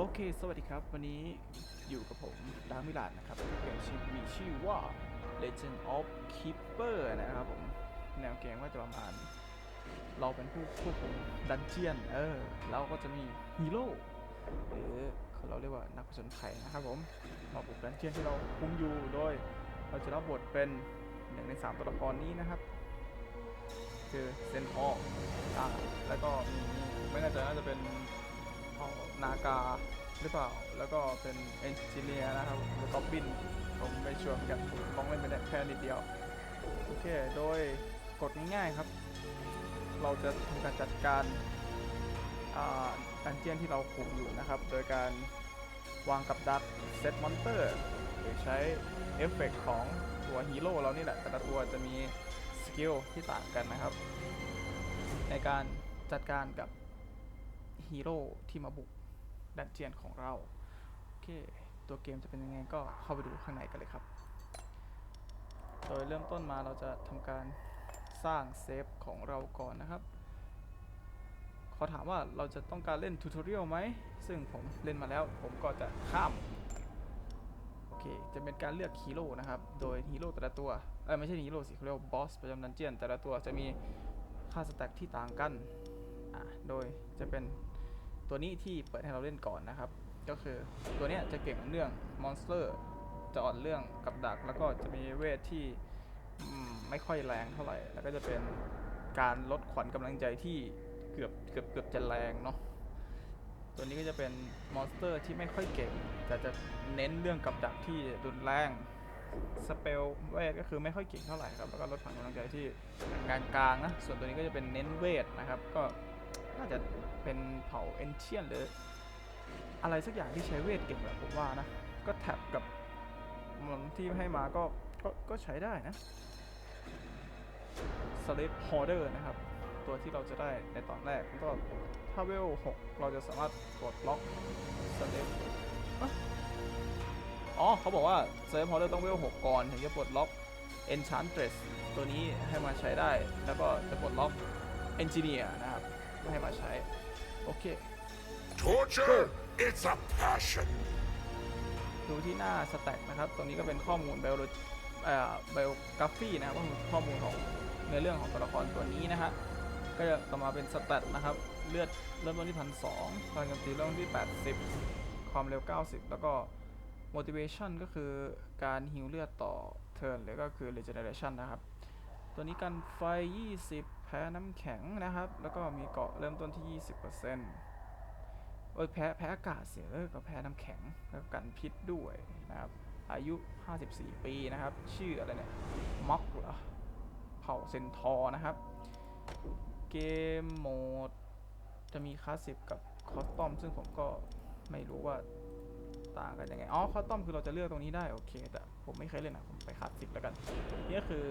โอเค สวัสดีครับ วันนี้อยู่กับผมดาร์มิลานนะครับเกมชื่อมีชื่อว่า Legend of Keeper นะครับผม แนวเกมก็จะประมาณ เราเป็นผู้ควบคุมดันเจียน เออ เราก็จะมีฮีโร่หรือเราเรียกว่านักผจญภัยนะครับผม มาบุกดันเจียนที่เราคุมอยู่โดย เราจะรับบทเป็นหนึ่งในสามตัวละครนี้นะครับ คือเซนทอร์อ่าแล้วก็มีไม่แน่ใจน่าจะเป็น ของนากาหรือเปล่า แล้วก็เป็นเอนจิเนียร์นะครับหรือกอบบิน ผมไม่ชัวร์เหมือนกันผมต้องเล่นไปได้แค่นิดเดียว โอเค โดยกดง่ายๆครับ เราจะทำการจัดการดันเจียนที่เราคุมอยู่นะครับ โดยการวางกับดักเซตมอนเตอร์โดยใช้เอฟเฟกต์ของตัวฮีโร่เรานี่แหละ แต่ละตัวจะมีสกิลที่ต่างกันนะครับ ในการจัดการกับ ฮีโร่ที่มาบุกดันเจียนของเราโอเคตัวเกมจะเป็นยังไงก็เข้าไปดูข้างในกันเลยครับ โดยเริ่มต้นมาเราจะทำการสร้างเซฟของเราก่อนนะครับขอถามว่าเราจะต้องการเล่นทูตอเรียลไหม ซึ่งผมเล่นมาแล้ว ผมก็จะข้าม โอเค จะเป็นการเลือกฮีโร่นะครับ โดยฮีโร่แต่ละตัว เอ้ยไม่ใช่ฮีโร่สิเขาเรียกว่าบอสประจำดันเจียนแต่ละตัวจะมีค่าสแต็กที่ต่างกัน โดยจะเป็น ตัวนี้ที่เปิดให้เราเล่นก่อนนะครับ ก็คือตัวเนี้ยจะเก่งเรื่องมอนสเตอร์จะอ่อนเรื่องกับดัก แล้วก็จะมีเวทที่ไม่ค่อยแรงเท่าไหร่ แล้วก็จะเป็นการลดขวัญกำลังใจที่เกือบเกือบเกือบจะแรงเนาะตัวนี้ก็จะเป็นมอนสเตอร์ที่ไม่ค่อยเก่ง แต่จะเน้นเรื่องกับดักที่รุนแรงสเปลเวทก็คือไม่ค่อยเก่งเท่าไหร่ครับ แล้วก็ลดขวัญกำลังใจที่กลางๆนะ ส่วนตัวนี้ก็จะเป็นเน้นเวทนะครับ ก็น่าจะ เป็นเผ่าเอนเชียนหรืออะไรสักอย่างที่ใช้เวทเก่งแหละผมว่านะ ก็แท็บกับมันที่ให้มาก็ก็ก็ใช้ได้นะสเลปฮอร์เดอร์นะครับ ตัวที่เราจะได้ในตอนแรกก็ถ้าเวล 6 เราจะสามารถปลดล็อกสเลปอ๋อ เขาบอกว่าเซฟฮอร์เดอร์ต้องเวล 6 ก่อนถึงจะปลดล็อก Enchantress ตัวนี้ให้มาใช้ได้ แล้วก็จะปลดล็อก Engineer นะครับให้มาใช้ โอเค Torture? It's a passion. ดูที่หน้าสแต็กนะครับ ตรงนี้ก็เป็นข้อมูลไบโอโลเอ่อไบโอกราฟีนะครับก็คือข้อมูลของในเรื่องของตัวละครตัวนี้นะฮะ ก็จะต่อมาเป็นสแตทนะครับ เลือดเริ่มต้นที่พันสองพลังโจมตีเริ่มต้นที่ 80 ความเร็ว 90 แล้วก็ motivation ก็คือการฮิวเลือดต่อเทิร์นหรือก็คือ regeneration นะครับ ตัวนี้กันไฟ 20 แพ้น้ำแข็งนะครับ แล้วก็มีเกาะเริ่มต้นที่ 20%เอ้ยแพ้แพ้อากาศเสียเออก็แพ้น้ำแข็งแล้วก็กันพิษด้วยนะครับ อายุ 54 ปีนะครับ ชื่ออะไรเนี่ยม็อกเหรอเผ่าเซนทอร์นะครับ เกมโหมด จะมีคลาสสิกกับคอสตอม ซึ่งผมก็ไม่รู้ว่า ต่างกันยังไง อ๋อคอสตอมคือเราจะเลือกตรงนี้ได้ โอเค แต่ผมไม่เคยเล่นนะผมไปคลาสสิกแล้วกัน นี่คือ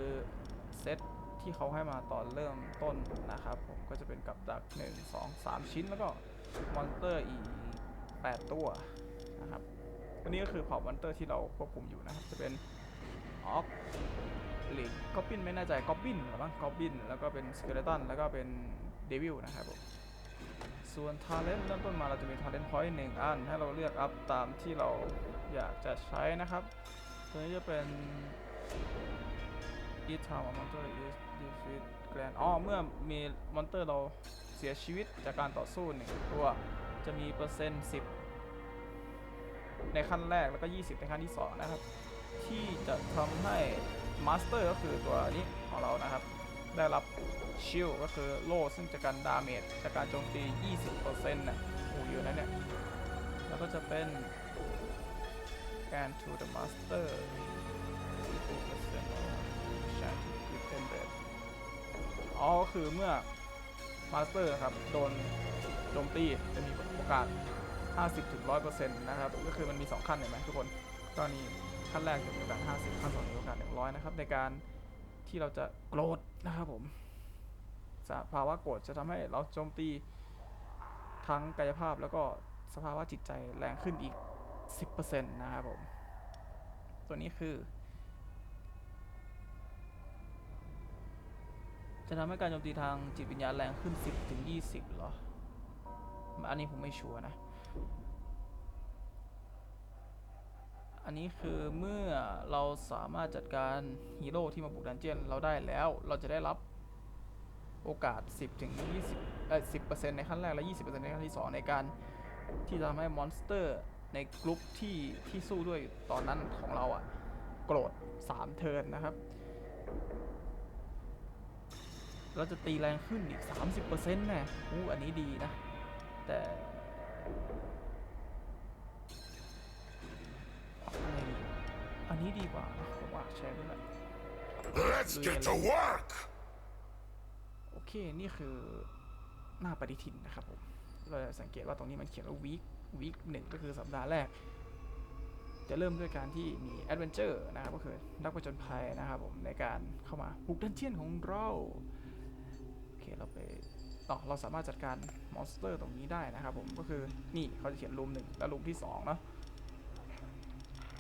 เซตที่เขาให้มาตอนเริ่มต้นนะครับผมก็จะเป็นกับดัก 1 2 3 ชิ้นแล้วก็มอนสเตอร์อีก 8 ตัวนะครับวันนี้ก็คือเผ่ามอนสเตอร์ที่เราควบคุมอยู่นะครับ จะเป็นออกหรือกอบบินไม่แน่ใจกอบบินหรือมั้งกอบบินแล้วก็เป็นสเกเลตันแล้วก็เป็นเดวิลนะครับผม ส่วนทาเลนต์เริ่มต้นมาเราจะมีทาเลนต์พอยต์หนึ่งอัน ให้เราเลือกอัพตามที่เราอยากจะใช้นะครับ ตัวนี้จะเป็น each time a monster is defeat grand อ๋อเมื่อมีมอนเตอร์เราเสียชีวิตจากการต่อสู้หนึ่งตัวจะมีเปอร์เซ็นต์ 10 ในขั้นแรกแล้วก็ 20 ในขั้นที่ 2 นะครับ ที่จะทำให้มาสเตอร์ก็คือตัวนี้ของเรานะครับ ได้รับ ชิลก็คือโล่ซึ่งจะกันดาเมจจากการโจมตี 20%นะโอ้เยอะนะเนี่ย แล้วก็จะเป็นการ to the master 50% chance to crit and rate อ๋อก็คือเมื่อมาสเตอร์ครับ โดนโจมตีจะมีโอกาส 50ถึง100%นะครับ ก็คือมันมี 2 ขั้นเห็นไหมทุกคนก็นี่ขั้นแรกจะมีโอกาส 50 ขั้นสองมีโอกาส 100 นะครับ ในการที่เราจะโกรธนะครับผม ภาวะโกรธจะทำให้เราโจมตีทั้งกายภาพแล้วก็สภาวะจิตใจแรงขึ้นอีก 10%นะครับผม ตัวนี้คือ จะทำให้การโจมตีทางจิตวิญญาณแรงขึ้น 10ถึง20เหรอ อันนี้ผมไม่ชัวร์นะ อันนี้คือเมื่อเราสามารถจัดการฮีโร่ที่มาบุกดันเจียนเราได้แล้ว เราจะได้รับ โอกาส 10ถึง20เอ่อ10%ในขั้นแรกและ 20%ในขั้นที่ 2 ในการที่จะทำให้มอนสเตอร์ในกลุ่มที่ที่สู้ด้วยตอนนั้นของเราอะโกรธ 3 เทิร์นนะครับ เราจะตีแรงขึ้นอีก 30%แน่อู้อันนี้ดีนะ แต่อันนี้ดีกว่าผมว่าใช้ไม่ได้ Let's get to work! โอเค นี่คือหน้าปฏิทินนะครับผม เราจะสังเกตว่าตรงนี้มันเขียนว่า week week หนึ่งก็คือสัปดาห์แรก จะเริ่มด้วยการที่มี adventure นะครับ ก็คือนักผจญภัยนะครับผมในการเข้ามาบุกดันเจียนของเราโอเคเราไปอ๋อเราสามารถจัดการมอนสเตอร์ตรงนี้ได้นะครับผมก็คือนี่เขาจะเขียนรูมหนึ่งและรูมที่สองเนาะ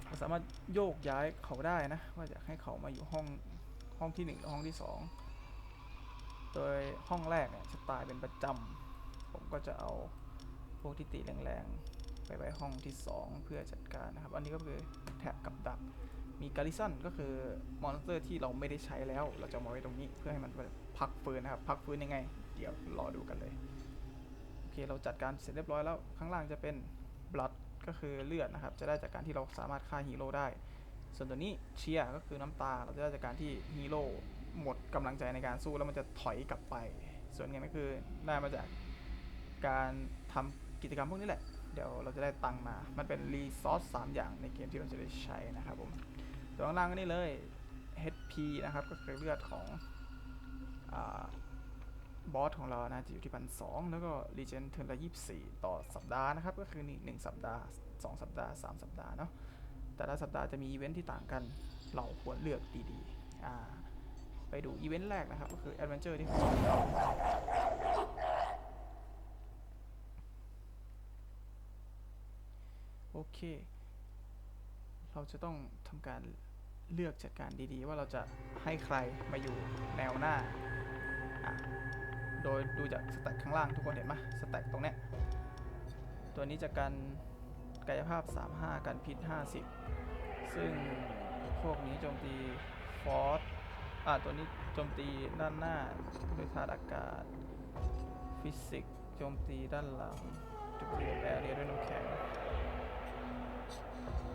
เราสามารถโยกย้ายเขาได้นะ ว่าอยากให้เขามาอยู่ห้องห้องที่หนึ่งหรือห้องที่สอง โดยห้องแรกเนี่ยจะตายเป็นประจำ ผมก็จะเอาพวกที่ตีแรงๆ ไปไว้ห้องที่ 2 เพื่อจัดการนะครับ อันนี้ก็คือแท็บกับดัก มีการิสันก็คือมอนสเตอร์ที่เราไม่ได้ใช้แล้ว เราจะเอามาไว้ตรงนี้เพื่อให้มันพักฟื้นนะครับ พักฟื้นยังไง เดี๋ยวรอดูกันเลย โอเค เราจัดการเสร็จเรียบร้อยแล้ว ข้างล่างจะเป็น blood ก็คือเลือดนะครับ จะได้จากการที่เราสามารถฆ่าฮีโร่ได้ ส่วนตัวนี้เชียร์ก็คือน้ำตา เราจะได้จากการที่ฮีโร่ หมดกำลังใจในการสู้แล้วมันจะถอยกลับไป ส่วนเงินก็คือได้มาจากการทำกิจกรรมพวกนี้แหละ เดี๋ยวเราจะได้ตังค์มา มันเป็นรีซอสสามอย่างในเกมที่เราจะได้ใช้นะครับผมตัวข้างล่างก็นี่เลย HP นะครับ ก็คือเลือดของอบอสของเรานะจะอยู่ที่พันสองแล้วก็รีเจนเทิร์นละยี่สี่ต่อสัปดาห์นะครับ ก็คือนี่หนึ่งสัปดาห์สองสัปดาห์สามสัปดาห์เนาะแต่ละสัปดาห์จะมีอีเวนท์ที่ต่างกัน เราควรเลือกดีๆอ่า ไปดูอีเวนต์แรกนะครับ ก็คือ Adventure ที่โอเค เราจะต้องทำการเลือกจัดการดีๆ ว่าเราจะให้ใครมาอยู่แนวหน้า โดยดูจากสแต็กข้างล่างทุกคนเห็นไหมสแต็กตรงเนี้ย ตัวนี้จะกันกายภาพ 35 กันพิษ 50 ซึ่งพวกนี้โจมตีฟอส อ่าตัวนี้โจมตีด้านหน้าด้วยธาตุอากาศ ฟิสิกส์โจมตีด้านหลังโจมตีแอเรียด้วยน้ำแข็ง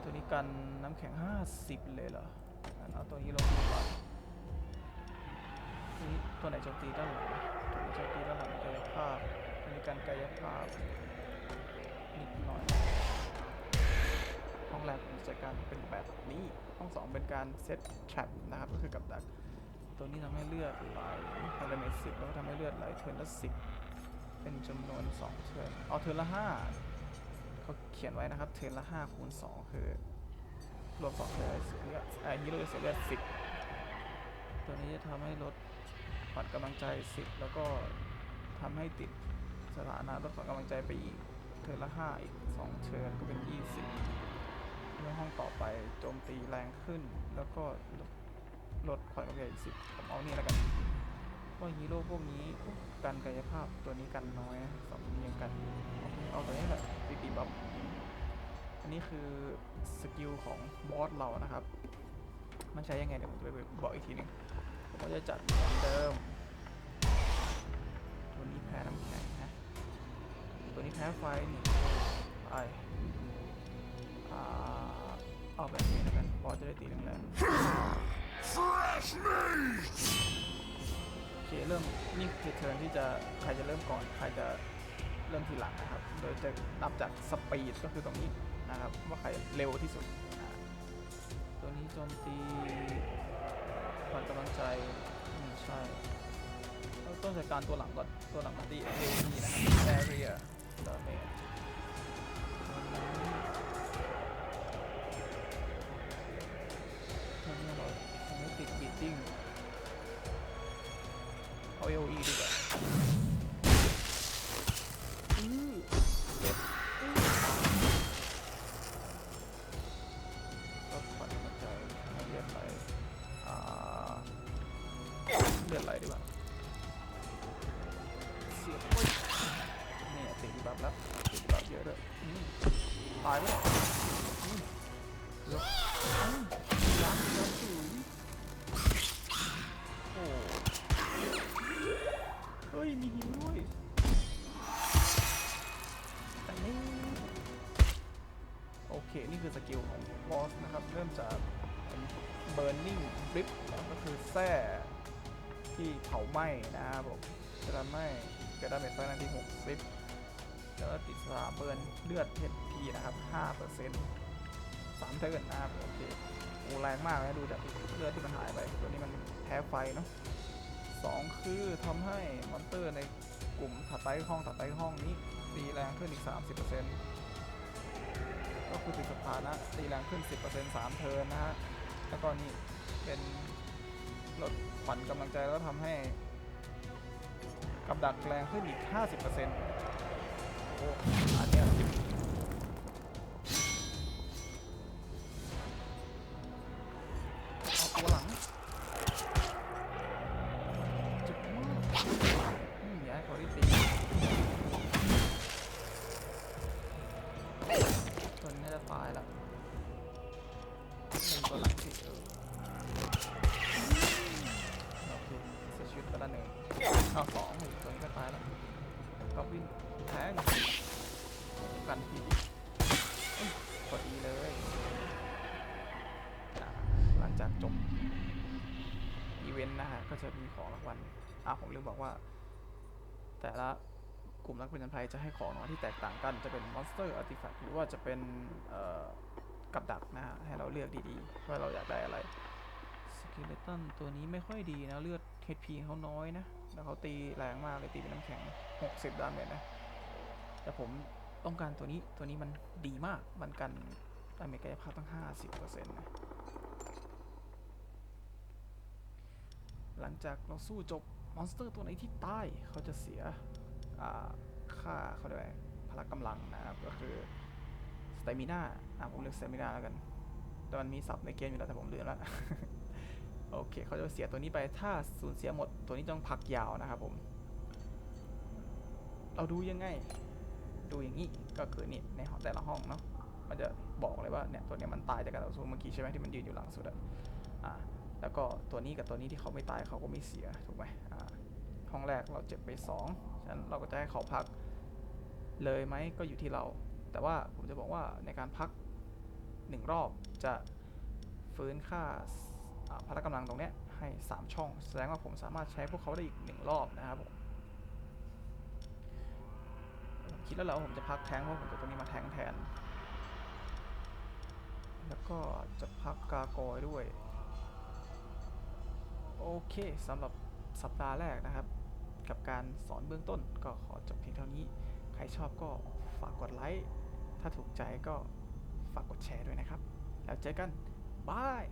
ตัวนี้กันน้ำแข็ง 50 เลยเหรอเอาตัวนี้ลงดีกว่าตัวนี้ตัวไหนโจมตีด้านหลังตัวนี้โจมตีด้านหลังกายภาพตัวนี้กันกายภาพนิดหน่อยห้องแรกผมจะการเป็นแบบนี้ห้องสองเป็นการเซตแทร็นะครับก็คือกับดัก ตัวนี้ทำให้เลือดไหลเทอร์เมสิบแล้วก็ทำให้เลือดไหลเทิร์นละสิบเป็นจำนวนสองเทิร์นเอาเทิร์นละห้าเขาเขียนไว้นะครับ เทิร์นละห้าคูณสองคือ รวมสองเทิร์นเสียเลือดไอ้ฮีโร่จะเสียเลือดสิบตัวนี้จะทำให้ลดขวัญกำลังใจสิบแล้วก็ทำให้ติดสถานะลดขวัญกำลังใจไปอีก เทิร์นละห้าอีกสองเทิร์นก็เป็นยี่สิบเรื่องห้องต่อไปโจมตีแรงขึ้นแล้วก็ลด ลดขวัญกำลังใจอีกสิบผมเอานี่แล้วกันว่าฮีโร่พวกนี้กันกายภาพตัวนี้กันน้อยสองตัวนี้ยังกัน เอาตัวนี้แหละตีตีบัฟอันนี้คือสกิลของบอสเรานะครับ มันใช้ยังไงเดี๋ยวผมจะไปบอกอีกทีหนึงผมก็จะจัดเหมือนเดิม ตัวนี้แพ้น้ำแข็งนะ ตัวนี้แพ้ไฟนี่ไปอ่าเอาแบบนี้แล้วกันบอสจะได้ตีแรง Fresh meat! โอเคเริ่มนี่คือเทิร์นที่จะใครจะเริ่มก่อนใครจะเริ่มทีหลังนะครับ โดยจะนับจากสปีดก็คือตรงนี้นะครับ ว่าใครเร็วที่สุด ตัวนี้โจมตีขวัญกำลังใจใช่ต้องจัดการตัวหลังก่อน ตัวหลังมันตีเอทีนะครับ area damage ตอนนี้เรา ติดบีดดิ้งเอา AOE ดีกว่าอื้อเจ็บอื้อลดขวัญกว่าเลือดไหลดีกว่าเสียบโอ้ยเนี่ยติดบัฟแล้วติดบัฟเยอะด้วยอืมตายไหม burning rip ก็คือแส้ที่เผาไหม้นะครับผมจะทำให้กิดดาเมจไฟนันที่60แล้วติดสาเบิร์นเลือดเทปพีนะครับ5%สามเทิร์นนะครับโอเคโอ้แรงมากนะดูจากเลือดที่มันหายไป ตัวนี้มันแพ้ไฟเนาะสองคือทำให้มอนเตอร์ในกลุ่มถัดไปห้องถัดไปห้องนี้ตีแรงขึ้นอีก 30%ก็คือติดสถานะตีแรงขึ้น 10% 3 เทิร์นนะฮะ แล้วก็นี่ เป็นลดขวัญกำลังใจแล้วทำให้กับดักแรงขึ้นอีก 50%โอ้อันเนี้ยเอาตัวหลังจุดมากอืมอย่าให้เขาได้ตีตัวนี้น่าจะตายละหนึ่งตัวหลังสิเออ โอเคเสียชีวิตไปละหนึ่งเอาสองอีกตัวนี้ก็ตายและก็วิ่งแทงกันทีพอดีเลยหลังจากจบอีเวนต์นะฮะก็จะมีของรางวัลอ่าผมลืมบอกว่า แต่ละกลุ่มนักเป็นภัยจะให้ของรางวัลที่แตกต่างกันจะเป็น Monster Artifact หรือว่าจะเป็นกับดักนะฮะให้เราเลือกดีๆว่าเราอยากได้อะไร Skeleton ตัวนี้ไม่ค่อยดีนะ เลือด HP เขาน้อยนะ แล้วเขาตีแรงมากเลยตีเป็นน้ำแข็ง 60 ดาเมจนะ แต่ผมต้องการตัวนี้ตัวนี้มันดีมากมันกันดาเมจกายภาพตั้ง 50%นะหลังจากเราสู้จบมอนสเตอร์ตัวไหนที่ตายเขาจะเสียค่าเขาเรียกว่าพละกำลังนะครับ ก็คือสเตมิน่าอ่าผมเรียกสเตมิน่าแล้วกัน แต่มันมีศัพท์ในเกมอยู่แล้วแต่ผมลืมแล้ว โอเคเขาจะเสียตัวนี้ไปถ้าสูญเสียหมดตัวนี้ต้องพักยาวนะครับผม เราดูยังไง ดูอย่างนี้ก็คือนี่ในห้องแต่ละห้องเนาะมันจะบอกเลยว่าเนี่ยตัวเนี้ยมันตายจากการต่อสู้เมื่อกี้ใช่ไหมที่มันยืนอยู่หลังสุดอะอ่าแล้วก็ตัวนี้กับตัวนี้ที่เขาไม่ตายเขาก็ไม่เสียถูกไหมอ่าห้องแรกเราเจ็บไปสองฉะนั้นเราก็จะให้เขาพักเลยไหมก็อยู่ที่เรา แต่ว่าผมจะบอกว่าในการพักหนึ่งรอบจะฟื้นค่า พละกำลังตรงนี้ให้ 3 ช่อง แสดงว่าผมสามารถใช้พวกเขาได้อีกหนึ่งรอบนะครับผมคิดแล้วแหละว่าผมจะพักแทงเพราะผมจะตัวนี้มาแทงแทน แล้วก็จะพักกากอยด้วย โอเคสำหรับสัปดาห์แรกนะครับ กับการสอนเบื้องต้นก็ขอจบเพียงเท่านี้ ใครชอบก็ฝากกดไลค์ ถ้าถูกใจก็ฝากกดแชร์ด้วยนะครับ แล้วเจอกันบาย